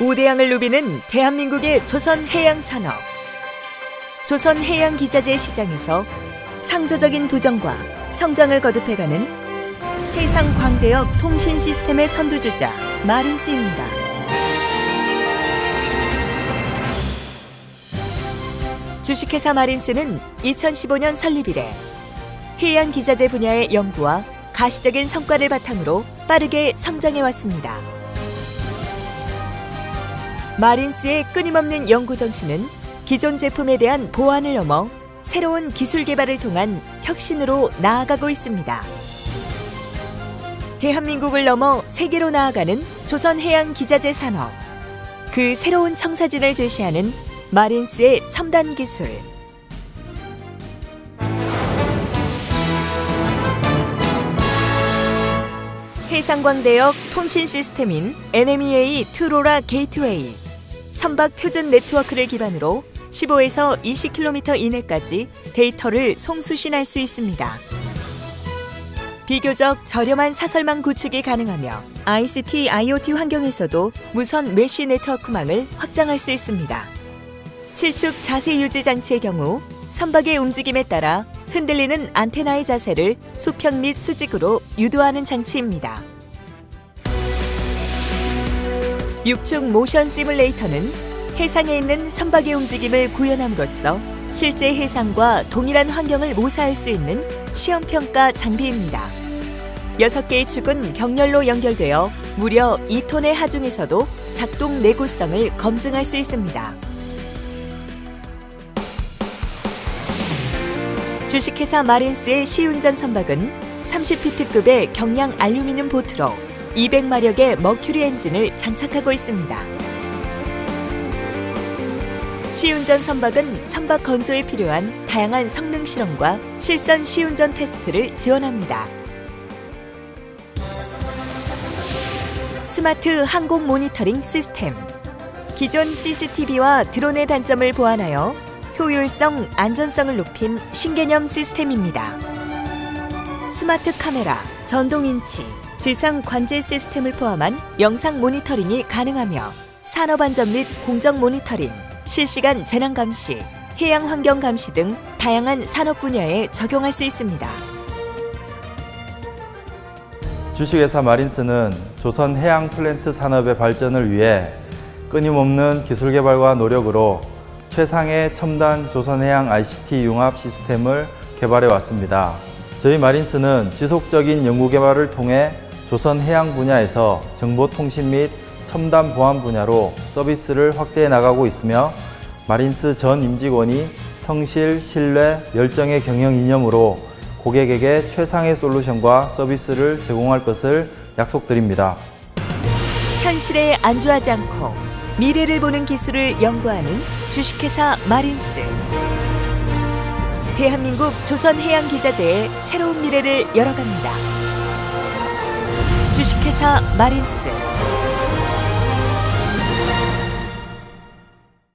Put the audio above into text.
우대양을 누비는 대한민국의 조선 해양 산업. 조선 해양 기자재 시장에서 창조적인 도전과 성장을 거듭해가는 해상 광대역 통신 시스템의 선두주자 마린스입니다. 주식회사 마린스는 2015년 설립 이래 해양 기자재 분야의 연구와 가시적인 성과를 바탕으로 빠르게 성장해 왔습니다. 마린스의 끊임없는 연구 정신은 기존 제품에 대한 보완을 넘어 새로운 기술 개발을 통한 혁신으로 나아가고 있습니다. 대한민국을 넘어 세계로 나아가는 조선 해양 기자재 산업. 그 새로운 청사진을 제시하는 마린스의 첨단 기술. 해상광대역 통신 시스템인 NMEA 투로라 게이트웨이 선박 표준 네트워크를 기반으로 15에서 20km 이내까지 데이터를 송수신할 수 있습니다. 비교적 저렴한 사설망 구축이 가능하며 ICT, IoT 환경에서도 무선 메쉬 네트워크망을 확장할 수 있습니다. 7축 자세 유지 장치의 경우 선박의 움직임에 따라 흔들리는 안테나의 자세를 수평 및 수직으로 유도하는 장치입니다. 6축 모션 시뮬레이터는 해상에 있는 선박의 움직임을 구현함으로써 실제 해상과 동일한 환경을 모사할 수 있는 시험 평가 장비입니다. 6개의 축은 병렬로 연결되어 무려 2톤의 하중에서도 작동 내구성을 검증할 수 있습니다. 주식회사 마린스의 시운전 선박은 30피트급의 경량 알루미늄 보트로 200마력의 머큐리 엔진을 장착하고 있습니다. 시운전 선박은 선박 건조에 필요한 다양한 성능 실험과 실선 시운전 테스트를 지원합니다. 스마트 항공 모니터링 시스템. 기존 CCTV와 드론의 단점을 보완하여 효율성, 안전성을 높인 신개념 시스템입니다. 스마트 카메라, 전동 인치, 지상 관제 시스템을 포함한 영상 모니터링이 가능하며 산업 안전 및 공정 모니터링, 실시간 재난 감시, 해양 환경 감시 등 다양한 산업 분야에 적용할 수 있습니다. 주식회사 마린스는 조선 해양 플랜트 산업의 발전을 위해 끊임없는 기술 개발과 노력으로 최상의 첨단 조선 해양 ICT 융합 시스템을 개발해 왔습니다. 저희 마린스는 지속적인 연구 개발을 통해 조선 해양 분야에서 정보통신 및 첨단 보안 분야로 서비스를 확대해 나가고 있으며 마린스 전 임직원이 성실, 신뢰, 열정의 경영 이념으로 고객에게 최상의 솔루션과 서비스를 제공할 것을 약속드립니다. 현실에 안주하지 않고 미래를 보는 기술을 연구하는 주식회사 마린스. 대한민국 조선해양 기자재의 새로운 미래를 열어갑니다. 주식회사 마린스.